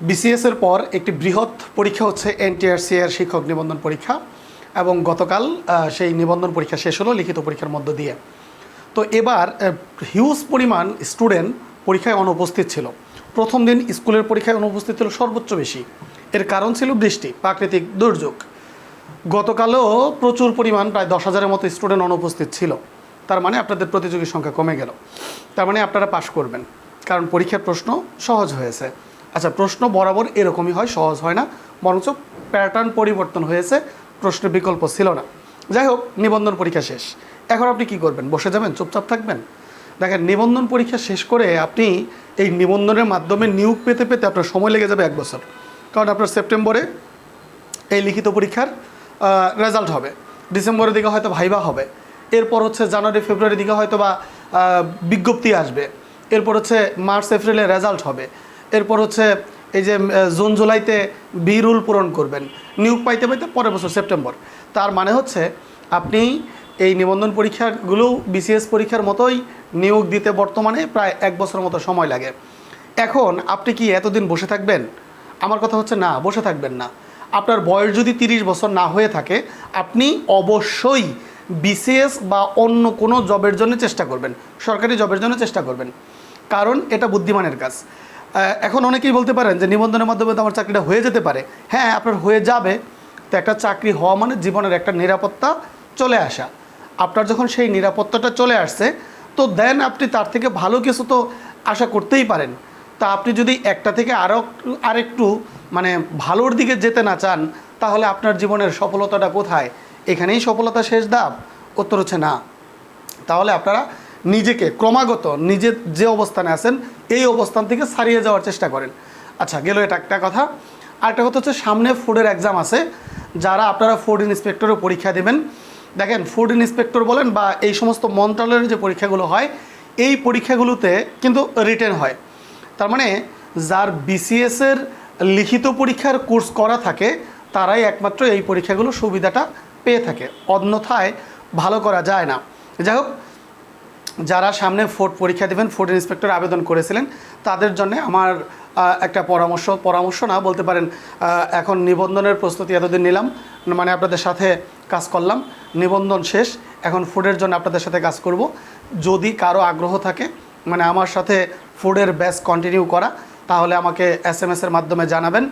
BCS এর পর একটি বৃহৎ পরীক্ষা হচ্ছে এনটিআরসি এর শিক্ষক নিবন্ধন পরীক্ষা এবং গতকাল সেই নিবন্ধন পরীক্ষা শেষ হলো লিখিত পরীক্ষার মধ্য দিয়ে। তো এবার হিউজ পরিমাণ স্টুডেন্ট পরীক্ষায় অনুপস্থিত ছিল। প্রথম দিন স্কুলের পরীক্ষায় অনুপস্থিত ছিল সর্বোচ্চ বেশি। এর কারণ ছিল বৃষ্টি, প্রাকৃতিক দুর্যোগ। গতকালও প্রচুর পরিমাণ, প্রায় দশ হাজারের মতো স্টুডেন্ট অনুপস্থিত ছিল। তার মানে আপনাদের প্রতিযোগীর সংখ্যা কমে গেল। তার মানে আপনারা পাশ করবেন। কারণ পরীক্ষার প্রশ্ন সহজ হয়েছে। আচ্ছা প্রশ্ন বরাবর এরকমই হয়, সহজ হয় না। বরঞ্চ প্যাটার্ন পরিবর্তন হয়েছে, প্রশ্নের বিকল্প ছিল না। যাই হোক, নিবন্ধন পরীক্ষা শেষ। এখন আপনি কি করবেন? বসে যাবেন? চুপচাপ থাকবেন? দেখেন, নিবন্ধন পরীক্ষা শেষ করে আপনি এই নিবন্ধনের মাধ্যমে নিয়োগ পেতে পেতে আপনার সময় লেগে যাবে এক বছর। কারণ আপনার সেপ্টেম্বরে এই লিখিত পরীক্ষার রেজাল্ট হবে। ডিসেম্বরের দিকে হয়তো ভাইবা হবে। এরপর হচ্ছে জানুয়ারি, ফেব্রুয়ারির দিকে হয়তো বা বিজ্ঞপ্তি আসবে। এরপর হচ্ছে মার্চ, এপ্রিলে রেজাল্ট হবে। এরপর হচ্ছে এই যে জুন জুলাইতে বি রুল পূরণ করবেন। নিয়োগ পাইতে পাইতে পরের বছর সেপ্টেম্বর। তার মানে হচ্ছে আপনি এই নিবন্ধন পরীক্ষাগুলো বিসিএস পরীক্ষার মতোই নিয়োগ দিতে বর্তমানে প্রায় এক বছর মতো সময় লাগে। এখন আপনি কি এতদিন বসে থাকবেন? আমার কথা হচ্ছে না, বসে থাকবেন না। আপনার বয়স যদি তিরিশ বছর না হয়ে থাকে, আপনি অবশ্যই বিসিএস বা অন্য কোনো জবের জন্য চেষ্টা করবেন। সরকারি জবের জন্য চেষ্টা করবেন। কারণ এটা বুদ্ধিমানের কাজ। এখন অনেকেই বলতে পারেন যে নিবন্ধনের মাধ্যমে তো আমার চাকরিটা হয়ে যেতে পারে। হ্যাঁ আপনার হয়ে যাবে, তো একটা চাকরি হওয়া মানে জীবনের একটা নিরাপত্তা চলে আসা। আপনার যখন সেই নিরাপত্তাটা চলে আসছে, তো দেন আপনি তার থেকে ভালো কিছু তো আশা করতেই পারেন। তা আপনি যদি একটা থেকে আরও আরেকটু মানে ভালোর দিকে যেতে না চান, তাহলে আপনার জীবনের সফলতাটা কোথায়? এখানেই সফলতা শেষ ধাপ, উত্তর হচ্ছে না। তাহলে আপনারা নিজেকে ক্রমাগত নিজের যে অবস্থানে আছেন, এই অবস্থান থেকে ছাড়িয়ে যাওয়ার চেষ্টা করেন। আচ্ছা গেল এটা একটা কথা। আরেকটা কথা হচ্ছে, সামনে ফুডের এক্সাম আছে। যারা আপনারা ফুড ইন্সপেক্টরের পরীক্ষা দেবেন, দেখেন ফুড ইন্সপেক্টর বলেন বা এই সমস্ত মন্ত্রণালয়ের যে পরীক্ষাগুলো হয়, এই পরীক্ষাগুলোতে কিন্তু রিটেন হয়। তার মানে যার বিসিএসের লিখিত পরীক্ষার কোর্স করা থাকে, তারাই একমাত্র এই পরীক্ষাগুলো সুবিধাটা পেয়ে থাকে। অন্যথায় ভালো করা যায় না। যাই হোক যারা সামনে ফোর্ড পরীক্ষা দেবেন ফোর্ড ইন্সপেক্টর আবেদন করেছিলেন, তাদের জন্য আমার একটা পরামর্শ পরামর্শ না, বলতে পারেন এখন নিবন্ধনের প্রস্তুতি এতদিন নিলাম মানে আপনাদের সাথে কাজ করলাম, নিবন্ধন শেষ, এখন ফুডের জন্য আপনাদের সাথে কাজ করব। যদি কারও আগ্রহ থাকে মানে আমার সাথে ফুডের ব্যাচ কন্টিনিউ করা, তাহলে আমাকে এস এম এসের মাধ্যমে জানাবেন,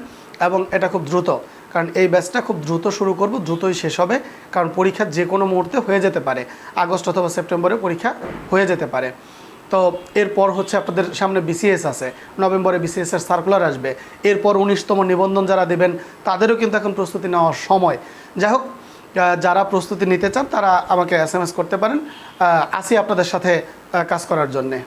এবং এটা খুব দ্রুত। কারণ এই ব্যাচটা খুব দ্রুত শুরু করব, দ্রুতই শেষ হবে, কারণ পরীক্ষা যে কোনো মুহূর্তে হয়ে যেতে পারে। আগস্ট অথবা সেপ্টেম্বরে পরীক্ষা হয়ে যেতে পারে। তো এরপর হচ্ছে আপনাদের সামনে বিসিএস আছে। নভেম্বরে বিসিএস এর সার্কুলার আসবে। এরপর উনিশতম নিবন্ধন যারা দেবেন, তাদেরও কিন্তু এখন প্রস্তুতি নেওয়ার সময়। যাই হোক যারা প্রস্তুতি নিতে চান, তারা আমাকে এস করতে পারেন। আসি আপনাদের সাথে কাজ করার জন্যে।